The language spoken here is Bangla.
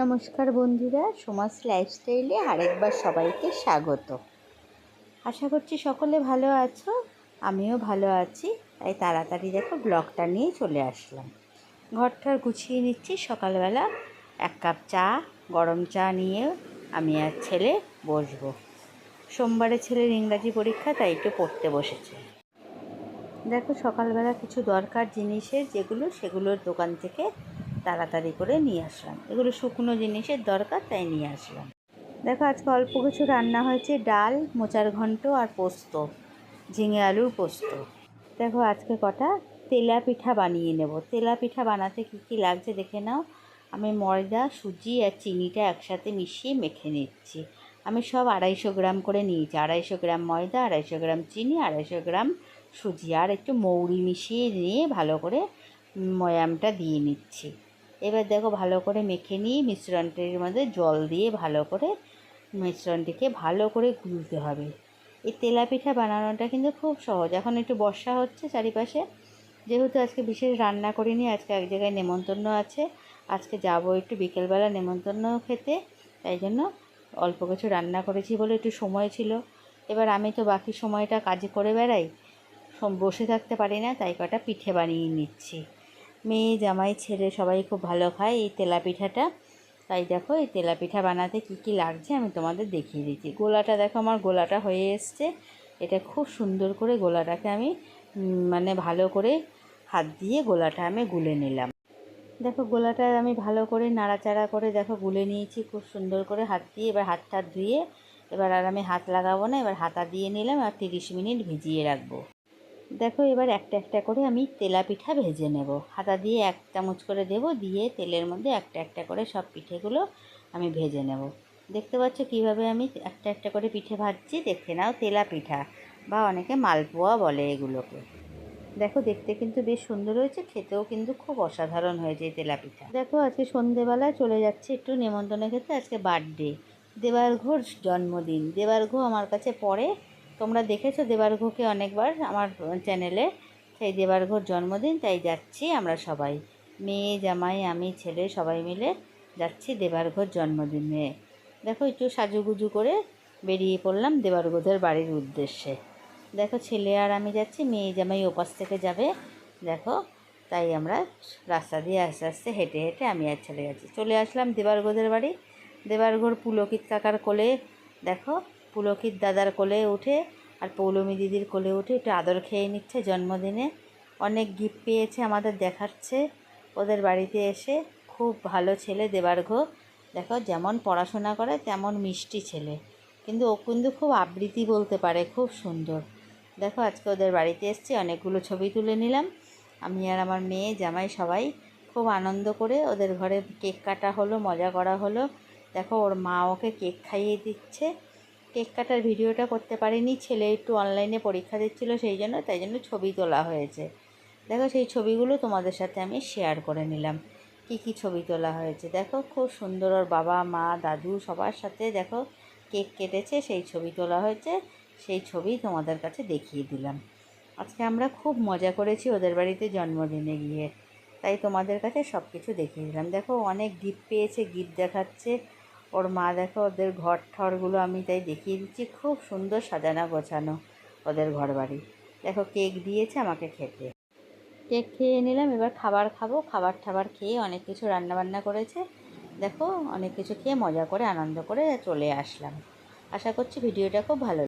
নমস্কার বন্ধুরা সমাজ লাইফস্টাইলে আরেকবার সবাইকে স্বাগত। আশা করছি সকলে ভালো আছো, আমিও ভালো আছি। তাই তাড়াতাড়ি দেখো ব্লগটা নিয়ে চলে আসলাম। ঘরটার গুছিয়ে নিচ্ছি, সকালবেলা এক কাপ চা, গরম চা নিয়ে আমি আর ছেলে বসবো। সোমবারে ছেলের ইংরাজি পরীক্ষা, তাই একটু পড়তে বসেছে। দেখো সকালবেলা কিছু দরকার জিনিসের, যেগুলো সেগুলোর দোকান থেকে তাড়াতাড়ি করে নিয়ে আসলাম। এগুলো শুকনো জিনিসের দরকার, তাই নিয়ে আসলাম। দেখো, আজকে অল্প কিছু রান্না হয়েছে, ডাল, মোচার ঘন্ট আর পোস্ত, ঝিঙে আলুর পোস্ত। দেখো, আজকে কটা তেলা পিঠা বানিয়ে নেব। তেলা পিঠা বানাতে কী কী লাগছে দেখে নাও। আমি ময়দা, সুজি আর চিনিটা একসাথে মিশিয়ে মেখে নিচ্ছি। আমি সব আড়াইশো গ্রাম করে নিয়েছি। আড়াইশো গ্রাম ময়দা, আড়াইশো গ্রাম চিনি, আড়াইশো গ্রাম সুজি। আর একটু মৌরি মিশিয়ে নিয়ে ভালো করে ময়ামটা দিয়ে নিচ্ছি। এবার দেখো ভালো করে মেখে নিয়ে মিশ্রণটির মধ্যে জল দিয়ে ভালো করে মিশ্রণটিকে ভালো করে গুলতে হবে। এই তেলা পিঠা বানানোটা কিন্তু খুব সহজ। এখন একটু বর্ষা হচ্ছে চারিপাশে। যেহেতু আজকে বিশেষ রান্না করিনি, আজকে এক জায়গায় নেমন্তন্ন আছে। আজকে যাব একটু বিকেলবেলা নেমন্তন্ন খেতে, তাই জন্য অল্প কিছু রান্না করেছি বলে একটু সময় ছিল। এবার আমি তো বাকি সময়টা কাজে করে বেড়াই বসে থাকতে পারি না, তাই কটা পিঠে বানিয়ে নিচ্ছি। মেয়ে, জামাই, ছেলে সবাই খুব ভালো খায় এই তেলা পিঠাটা তাই দেখো এই তেলা পিঠা বানাতে কি কি লাগছে আমি তোমাদের দেখিয়ে দিচ্ছি। গোলাটা দেখো আমার গোলাটা হয়ে এসছে। এটা খুব সুন্দর করে গোলাটাকে আমি মানে ভালো করে হাত দিয়ে গোলাটা আমি গুলে নিলাম। দেখো গোলাটা আমি ভালো করে নাড়াচাড়া করে দেখো গুলে নিয়েছি, খুব সুন্দর করে হাত দিয়ে। এবার হাত টাত ধুয়ে, এবার আর আমি হাত লাগাবো না, এবার হাতা দিয়ে নিলাম আর তিরিশ মিনিট ভিজিয়ে রাখব। দেখো, এবার একটা একটা করে আমি তেলা পিঠা ভেজে নেব। হাতা দিয়ে এক চামচ করে দেব, দিয়ে তেলের মধ্যে একটা একটা করে সব পিঠেগুলো আমি ভেজে নেব। দেখতে পাচ্ছ কীভাবে আমি একটা একটা করে পিঠে ভাজছি? দেখে নাও তেলা পিঠা বা অনেকে মালপোয়া বলে এগুলোকে। দেখো, দেখতে কিন্তু বেশ সুন্দর হয়েছে, খেতেও কিন্তু খুব অসাধারণ হয়েছে এই তেলা পিঠা দেখো, আজকে সন্ধেবেলায় চলে যাচ্ছে একটু নেমন্তন্ন খেতে, আজকে বার্থডে। দেবার্ঘর জন্মদিন। দেবার ঘো আমার কাছে পড়ে। তোমরা দেখেছ দেবার্ঘকে অনেকবার আমার চ্যানেলে। সেই দেবার্ঘর জন্মদিন, তাই যাচ্ছি আমরা সবাই। মেয়ে, জামাই, আমি, ছেলে, সবাই মিলে যাচ্ছি দেবার্ঘর জন্মদিনে। দেখো, একটু সাজুগুজু করে বেরিয়ে পড়লাম দেবার্ঘদের বাড়ির উদ্দেশ্যে। দেখো, ছেলে আর আমি যাচ্ছি, মেয়ে, জামাই ওপাশ থেকে যাবে। দেখো, তাই আমরা রাস্তা দিয়ে আস্তে আস্তে হেঁটে হেঁটে আমি আর ছেলে যাচ্ছি। চলে আসলাম দেবার্ঘদের বাড়ি। দেবার্ঘর পুলকিত কাকার কোলে। দেখো পুলকিত দাদার কোলে উঠে আর পৌলমী দিদির কোলে উঠে একটু আদর খেয়ে নিচ্ছে জন্মদিনে। অনেক গিফট পেয়েছে আমাদের দেখাচ্ছে। ওদের বাড়িতে এসে খুব ভালো ছেলে দেবার্ঘ দেখো যেমন পড়াশোনা করে তেমন মিষ্টি ছেলে। কিন্তু ও কিন্তু খুব আবৃত্তি বলতে পারে, খুব সুন্দর। দেখো আজকে ওদের বাড়িতে এসছি, অনেকগুলো ছবি তুলে নিলাম। আমি আর আমার মেয়ে, জামাই সবাই খুব আনন্দ করে ওদের ঘরে কেক কাটা হলো, মজা করা হলো। দেখো ওর মা ওকে কেক খাইয়ে দিচ্ছে। কেক কাটার ভিডিওটা করতে পারিনি, ছেলে একটু অনলাইনে পরীক্ষা দিচ্ছিল সেই জন্য, তাই জন্য ছবি তোলা হয়েছে। দেখো সেই ছবিগুলো তোমাদের সাথে আমি শেয়ার করে নিলাম। কি কি ছবি তোলা হয়েছে? দেখো খুব সুন্দর ওর বাবা, মা, দাদু সবার সাথে দেখো কেক কেটেছে, সেই ছবি তোলা হয়েছে, সেই ছবি তোমাদের কাছে দেখিয়ে দিলাম। আজকে আমরা খুব মজা করেছি ওদের বাড়িতে জন্মদিনে গিয়ে। তাই তোমাদের কাছে সব কিছু দেখিয়ে দিলাম। দেখো অনেক গিফট পেয়েছে গিফট দেখাচ্ছে। ওর মা দেখো, ওদের ঘর ঠরগুলো আমি তাই দেখিয়ে দিচ্ছি। খুব সুন্দর সাজানো গোছানো ওদের ঘর বাড়ি দেখো, কেক দিয়েছে আমাকে খেতে। কেক খেয়ে নিলাম, এবার খাবার খাব। খাবার ঠাবার খেয়ে অনেক কিছু রান্নাবান্না করেছে। দেখো, অনেক কিছু খেয়ে মজা করে, আনন্দ করে চলে আসলাম। আশা করছি ভিডিওটা খুব ভালো